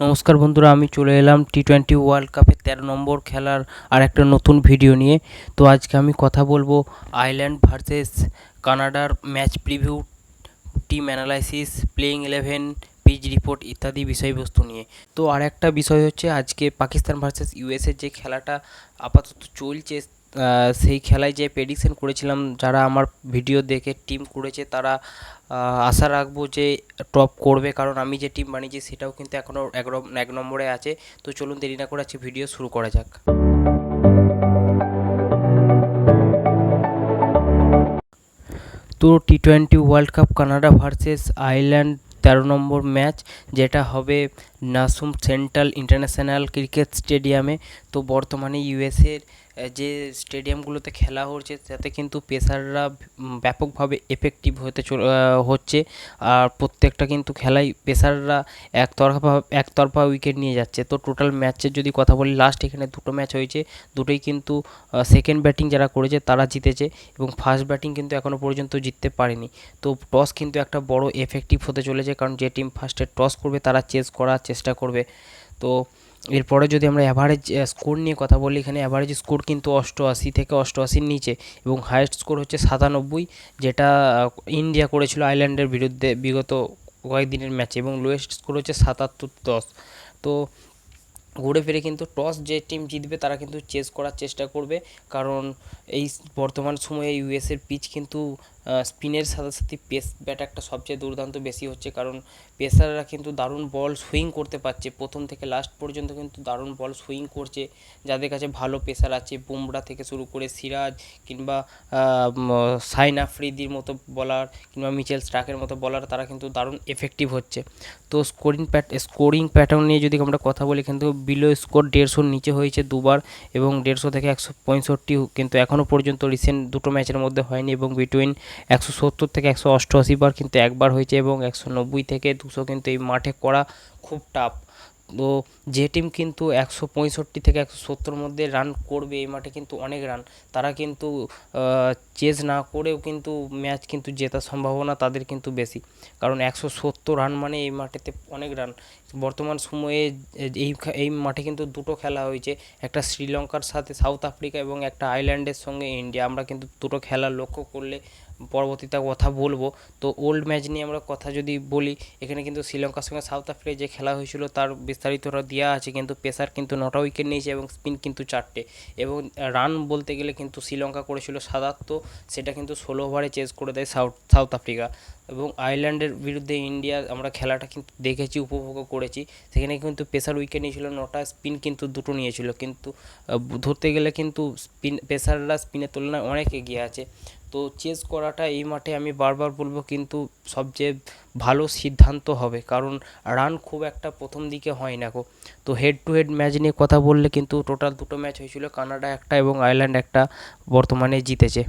নমস্কার বন্ধুরা, আমি চলে এলাম টি টোয়েন্টি ওয়ার্ল্ড কাপের তেরো নম্বর খেলার আর একটা নতুন ভিডিও নিয়ে। তো আজকে আমি কথা বলব আইল্যান্ড ভার্সেস কানাডার match preview team analysis playing eleven pitch report ইত্যাদি বিষয়বস্তু নিয়ে। তো আর একটা বিষয় হচ্ছে আজকে পাকিস্তান ভার্সেস ইউএসএর যে খেলাটা আপাতত চলছে সেই খেলায় যে প্রেডিকশন করেছিলাম, যারা আমার ভিডিও দেখে টিম করেছে, তারা আশা রাখব যে টপ করবে, কারণ আমি যে টিম বানিয়েছি, সেটাও কিন্তু এখনও এক নম্বরে আছে। তো চলুন দেরি না করে আজকে ভিডিও শুরু করা যাক। তো T twenty world cup Canada versus Ireland তেরো নম্বর ম্যাচ যেটা হবে নাসুম সেন্ট্রাল ইন্টারন্যাশনাল ক্রিকেট স্টেডিয়ামে। তো বর্তমানে ইউএসএর যে স্টেডিয়ামগুলোতে খেলা হচ্ছে, তাতে কিন্তু পেসাররা ব্যাপকভাবে এফেক্টিভ হতে হচ্ছে। আর প্রত্যেকটা কিন্তু খেলাই পেসাররা একতরফা একতরফা উইকেট নিয়ে যাচ্ছে। তো টোটাল ম্যাচের যদি কথা বলি লাস্ট এখানে দুটো ম্যাচ হয়েছে। দুটোই কিন্তু সেকেন্ড ব্যাটিং যারা করেছে, তারা জিতেছে এবং ফার্স্ট ব্যাটিং কিন্তু এখনও পর্যন্ত জিততে পারেনি। তো টস কিন্তু একটা বড় এফেক্টিভ হতে চলেছে, কারণ যে টিম ফার্স্টে টস করবে, তারা চেস করার চেষ্টা করবে। তো এরপরে যদি আমরা অ্যাভারেজ স্কোর নিয়ে কথা বলি, এখানে অ্যাভারেজ স্কোর কিন্তু অষ্টআশি থেকে অষ্টআশির নিচে এবং হায়েস্ট স্কোর হচ্ছে সাতানব্বই, যেটা ইন্ডিয়া করেছিল আয়ারল্যান্ডের বিরুদ্ধে বিগত কয়েকদিনের ম্যাচে এবং লোয়েস্ট স্কোর হচ্ছে সাতাত্তর দশ। তো ঘুরে ফিরে কিন্তু টস যে টিম জিতবে, তারা কিন্তু চেস করার চেষ্টা করবে। কারণ এই বর্তমান সময়ে ইউএসের পিচ কিন্তু স্পিনের সাথে সাথে পেস ব্যাটারটা সবচেয়ে দুর্দান্ত বেশি হচ্ছে। কারণ পেসাররা কিন্তু দারুণ বল সুইং করতে পারছে। প্রথম থেকে লাস্ট পর্যন্ত কিন্তু দারুণ বল সুইং করছে। যাদের কাছে ভালো পেসার আছে, বুমরা থেকে শুরু করে সিরাজ কিংবা সাইন আফ্রিদির মতো বলার কিংবা মিচেল স্টাকের মতো বলার তারা কিন্তু দারুণ এফেক্টিভ হচ্ছে। তো স্কোরিং প্যাট স্কোরিং প্যাটার্ন নিয়ে যদি আমরা কথা বলি, কিন্তু বিলো স্কোর দেড়শোর নিচে হয়েছে দুবার এবং দেড়শো থেকে একশো পঁয়ষট্টি কিন্তু এখনও পর্যন্ত রিসেন্ট দুটো ম্যাচের মধ্যে হয়নি এবং বিটুইন একশো সত্তর থেকে একশো অষ্টআশি বার কিন্তু একবার হয়েছে এবং একশো নব্বই থেকে দুশো কিন্তু এই মাঠে করা খুব টাফ তো যে টিম কিন্তু একশো পঁয়ষট্টি থেকে একশো সত্তর মধ্যে রান করবে এই মাঠে কিন্তু অনেক রান তারা কিন্তু চেজ না করেও কিন্তু ম্যাচ কিন্তু জেতার সম্ভাবনা তাদের কিন্তু বেশি। কারণ একশো সত্তর রান মানে এই মাঠেতে অনেক রান বর্তমান সময়ে এই এই মাঠে কিন্তু দুটো খেলা হয়েছে। একটা শ্রীলঙ্কার সাথে সাউথ আফ্রিকা এবং একটা আইল্যান্ডের সঙ্গে ইন্ডিয়া আমরা কিন্তু দুটো খেলা লক্ষ্য করলে পরবর্তীতে কথা বলব। তো ওল্ড ম্যাচ নিয়ে আমরা কথা যদি বলি, এখানে কিন্তু শ্রীলঙ্কার সঙ্গে সাউথ আফ্রিকায় যে খেলা হয়েছিল তার বিস্তারিতটা দেওয়া আছে, কিন্তু পেসার কিন্তু নটা উইকেট নিয়েছে এবং স্পিন কিন্তু চারটে। এবং রান বলতে গেলে কিন্তু শ্রীলঙ্কা করেছিল সাতাত্তর, সেটা কিন্তু ষোলো ওভারে চেস করে দেয় সাউথ সাউথ আফ্রিকা এবং আয়ারল্যান্ডের বিরুদ্ধে ইন্ডিয়া আমরা খেলাটা কিন্তু দেখেছি, উপভোগ করেছি। সেখানে কিন্তু পেসার উইকেট নিয়েছিল, নটা স্পিন কিন্তু দুটো নিয়েছিল। কিন্তু ধরতে গেলে কিন্তু স্পিন পেসাররা স্পিনের তুলনায় অনেক এগিয়ে আছে। তো চেস করাটা এই মাঠে আমি বারবার বলব কিন্তু সবচেয়ে ভালো সিদ্ধান্ত হবে। কারণ রান খুব একটা প্রথম দিকে হয় না গো। তো হেড টু হেড ম্যাচ নিয়ে কথা বললে কিন্তু টোটাল দুটো ম্যাচ হয়েছিল, কানাডা একটা এবং আয়ারল্যান্ড একটা বর্তমানে জিতেছে।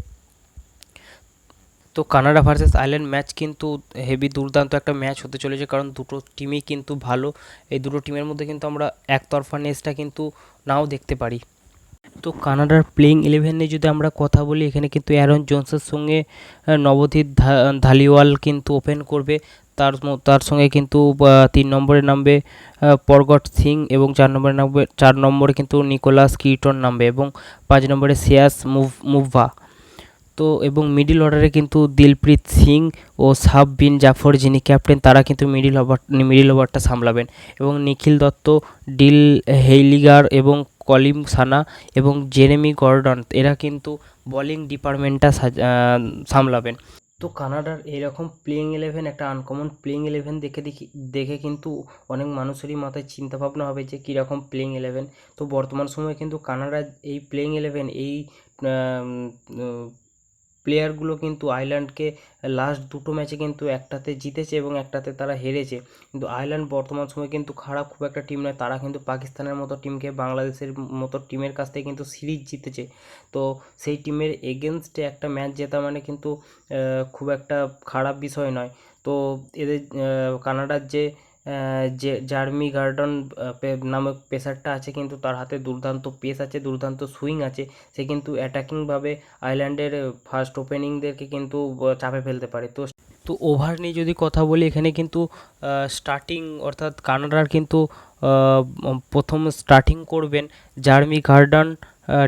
তো কানাডা ভার্সেস আয়ারল্যান্ড ম্যাচ কিন্তু হেভি দুর্দান্ত একটা ম্যাচ হতে চলেছে, কারণ দুটো টিমই কিন্তু ভালো। এই দুটো টিমের মধ্যে কিন্তু আমরা একতরফা নেসটা কিন্তু নাও দেখতে পারি। তো কানাডার প্লেইং ইলেভেনে যদি আমরা কথা বলি, এখানে কিন্তু অ্যারন জোনসের সঙ্গে নবদ্বীপ ধালিওয়াল কিন্তু ওপেন করবে। তার তার সঙ্গে কিন্তু তিন নম্বরে নামবে পরগট সিং এবং চার নম্বরে নামবে, চার নম্বরে কিন্তু নিকোলাস কিটন নামবে এবং পাঁচ নম্বরে সিয়াস মুভ, মুভা। তো এবং মিডিল অর্ডারে কিন্তু দিলপ্রীত সিং ও সাব বিন জাফর যিনি ক্যাপ্টেন তারা কিন্তু মিডিল ওভার মিডিল ওভারটা সামলাবেন। এবং নিখিল দত্ত, ডিল হেইলিগার এবং কলিম সানা এবং জেরেমি গর্ডন, এরা কিন্তু বলিং ডিপার্টমেন্টটা সামলাবেন। তো কানাডার এরকম প্লেইং ইলেভেন একটা আনকমন প্লেইং ইলেভেন দেখে দেখি, দেখে কিন্তু অনেক মানুষেরই মাথায় চিন্তাভাবনা হবে যে কীরকম প্লেইং ইলেভেন তো বর্তমান সময়ে কিন্তু কানাডার এই প্লেইং ইলেভেন এই প্লেয়ারগুলো কিন্তু আয়ারল্যান্ডকে লাস্ট দুটো ম্যাচে কিন্তু একটাতে জিতেছে এবং একটাতে তারা হেরেছে। কিন্তু আয়ারল্যান্ড বর্তমান সময়ে কিন্তু খারাপ, খুব একটা টিম নয়। তারা কিন্তু পাকিস্তানের মতো টিমকে বাংলাদেশের মতো টিমের কাছ থেকে কিন্তু সিরিজ জিতেছে। তো সেই টিমের এগেনস্টে একটা ম্যাচ জেতা মানে কিন্তু খুব একটা খারাপ বিষয় নয়। তো এদের কানাডার যে যে জার্মি গার্ডন নামক পেসারটা আছে কিন্তু তার হাতে দুর্দান্ত পেস আছে, দুর্দান্ত সুইং আছে। সে কিন্তু অ্যাটাকিংভাবে আয়ারল্যান্ডের ফার্স্ট ওপেনিংদেরকে কিন্তু চাপে ফেলতে পারে। তো তো ওভার নিয়ে যদি কথা বলি, এখানে কিন্তু স্টার্টিং অর্থাৎ কানাডার কিন্তু প্রথম স্টার্টিং করবেন জার্মি গার্ডান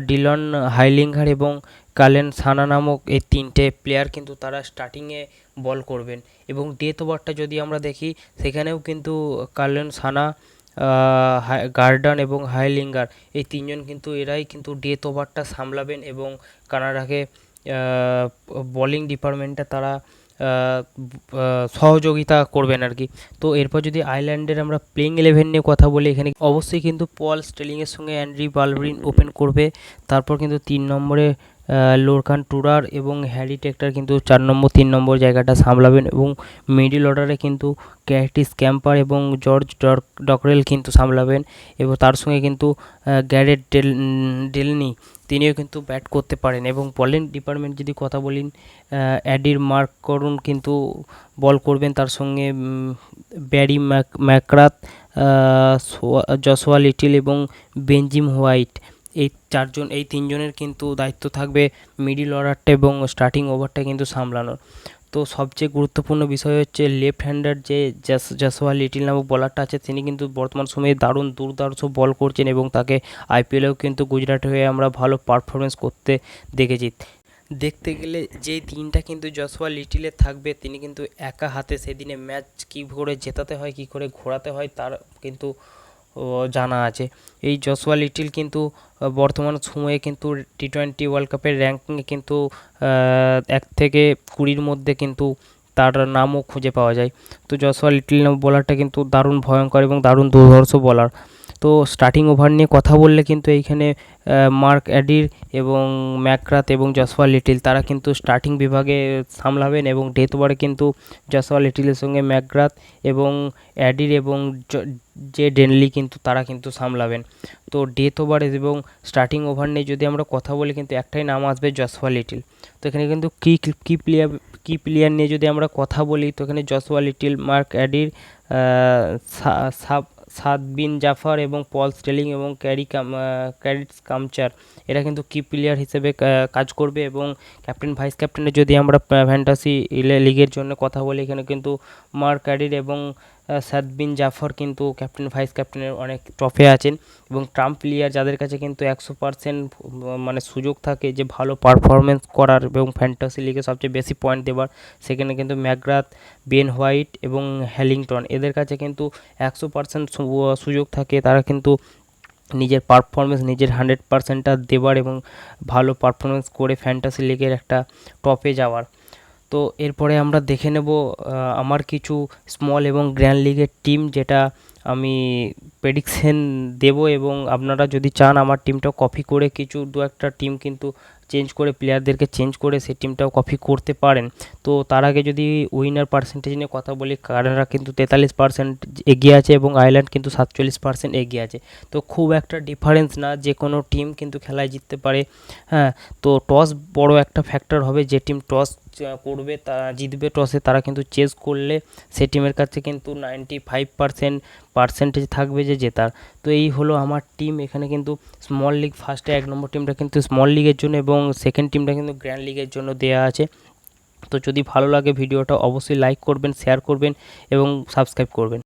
ডিলন হাইলিঙ্গার এবং কালেন সানা নামক এই তিনটে প্লেয়ার কিন্তু তারা স্টার্টিংয়ে বল করবেন। এবং ডেথ ওভারটা যদি আমরা দেখি, সেখানেও কিন্তু কালেন সানা গার্ডান এবং হাইলিঙ্গার এই তিনজন কিন্তু এরাই কিন্তু ডেথ ওভারটা সামলাবেন এবং কানাডাকে বোলিং ডিপার্টমেন্টে তারা সহযোগিতা করবেন আর কি। তো এরপর যদি আইল্যান্ডের আমরা প্লেইং ইলেভেন নিয়ে কথা বলি, এখানে অবশ্যই কিন্তু পল স্টেলিংয়ের সঙ্গে অ্যান্ড্রি বালব্রিন ওপেন করবে। তারপর কিন্তু তিন নম্বরে লোরকান টুরার এবং হ্যারি টেক্টার কিন্তু চার নম্বর তিন নম্বর জায়গাটা সামলাবেন এবং মিডিল অর্ডারে কিন্তু ক্যাটিস ক্যাম্পার এবং জর্জ ডক ডকরেল কিন্তু সামলাবেন। এবং তার সঙ্গে কিন্তু গ্যারেট ডেল ডেলনি তিনিও কিন্তু ব্যাট করতে পারেন এবং বলিং ডিপার্টমেন্ট যদি কথা বলেন অ্যাডির মার্ক করুন কিন্তু বল করবেন তার সঙ্গে ব্যারি ম্যাক ম্যাকরাত আহ, সোয়া- জসওয়া লিটিল এবং বেঞ্জিম হোয়াইট। এই চারজন, এই তিনজনের কিন্তু দায়িত্ব থাকবে মিডিল অর্ডারটা এবং স্টার্টিং ওভারটা কিন্তু সামলানোর। তো সবচেয়ে গুরুত্বপূর্ণ বিষয় হচ্ছে লেফট হ্যান্ডার যে জাস জাসওয়া লিটিল নামক বলারটা আছে, তিনি কিন্তু বর্তমান সময়ে দারুণ দুর্দার্শ বল করছেন এবং তাকে আইপিএলেও কিন্তু গুজরাট হয়ে আমরা ভালো পারফরমেন্স করতে দেখেছি। দেখতে গেলে যেই দিনটা কিন্তু জসওয়া লিটিলের থাকবে, তিনি কিন্তু একা হাতে সেদিনে ম্যাচ কী করে জেতাতে হয়, কী করে ঘোরাতে হয়, তার কিন্তু জানা আছে। এই জসওয়া লিটিল কিন্তু বর্তমান সময়ে কিন্তু টি টোয়েন্টি ওয়ার্ল্ড কাপের র্যাঙ্কিংয়ে কিন্তু এক থেকে কুড়ির মধ্যে কিন্তু তার নামও খুঁজে পাওয়া যায়। তো জসওয়া লিটিল বোলারটা কিন্তু দারুণ ভয়ঙ্কর এবং দারুণ দুর্ধর্ষ বোলার তো স্টার্টিং ওভার নিয়ে কথা বললে কিন্তু এইখানে মার্ক অ্যাডির এবং ম্যাকরাত এবং জসওয়া লিটিল, তারা কিন্তু স্টার্টিং বিভাগে সামলাবেন এবং ডেথ ওভারে কিন্তু জসওয়া লিটিলের সঙ্গে ম্যাকরাত এবং অ্যাডির এবং যে ডেনলি কিন্তু তারা কিন্তু সামলাবেন। তো ডেথ ওভার এবং স্টার্টিং ওভার নিয়ে যদি আমরা কথা বলি কিন্তু একটাই নাম আসবে জসওয়া লিটিল তো এখানে কিন্তু কি কি প্লেয়ার কি প্লেয়ার নিয়ে যদি আমরা কথা বলি তো এখানে জসওয়া লিটিল মার্ক অ্যাডির সাব সাদ বিন জাফর এবং পল স্টেলিং এবং ক্যারি কাম ক্যারিটস কামচার এরা কিন্তু কি প্লেয়ার হিসেবে কাজ করবে এবং ক্যাপ্টেন ভাইস ক্যাপ্টেনের যদি আমরা ফ্যান্টাসি লিগের জন্য কথা বলি এখানে কিন্তু মার্ক অ্যাডির এবং সাদ বিন জাফর কিন্তু ক্যাপ্টেন ভাইস ক্যাপ্টেনের অনেক ট্রফি আছেন এবং ট্রাম্প প্লেয়ার যাদের কাছে কিন্তু একশো পার্সেন্ট মানে সুযোগ থাকে যে ভালো পারফরমেন্স করার এবং ফ্যান্টাসি লিগে সবচেয়ে বেশি পয়েন্ট দেওয়ার সেখানে কিন্তু ম্যাকগ্রাথ, বেন হোয়াইট এবং হ্যালিংটন এদের কাছে কিন্তু একশো পার্সেন্ট সুযোগ থাকে। তারা কিন্তু নিজের পারফরমেন্স নিজের হান্ড্রেড পার্সেন্টটা দেওয়ার এবং ভালো পারফরমেন্স করে ফ্যান্টাসি লিগের একটা টপে যাওয়ার। তো এরপরে আমরা দেখে নেব আমার কিছু স্মল এবং গ্র্যান্ড লিগের টিম যেটা আমি প্রেডিকশন দেব এবং আপনারা যদি চান আমার টিমটা কপি করে কিছু, দু একটা টিম কিন্তু চেঞ্জ করে প্লেয়ারদেরকে চেঞ্জ করে সেই টিমটাও কপি করতে পারেন। তো তার আগে যদি উইনার পার্সেন্টেজ নিয়ে কথা বলি, কানাডা কিন্তু তেতাল্লিশ পার্সেন্ট এগিয়ে আছে এবং আয়ারল্যান্ড কিন্তু সাতচল্লিশ পার্সেন্ট এগিয়ে আছে। তো খুব একটা ডিফারেন্স না, যে কোনো টিম কিন্তু খেলায় জিততে পারে। হ্যাঁ তো টস বড় একটা ফ্যাক্টর হবে যে টিম টস করবে, তারা জিতবে টসে তারা কিন্তু চেস করলে সে টিমের কাছে কিন্তু নাইনটি ফাইভ পার্সেন্ট পার্সেন্টেজ থাকবে যে জেতার। তো এই হলো আমার টিম এখানে কিন্তু স্মল লিগ ফার্স্টে এক নম্বর টিমটা কিন্তু স্মল লিগের জন্য এবং সেকেন্ড টিমটা কিন্তু গ্র্যান্ড লিগের জন্য দেয়া আছে। তো যদি ভালো লাগে ভিডিওটা, অবশ্যই লাইক করবেন শেয়ার করবেন এবং সাবস্ক্রাইব করবেন।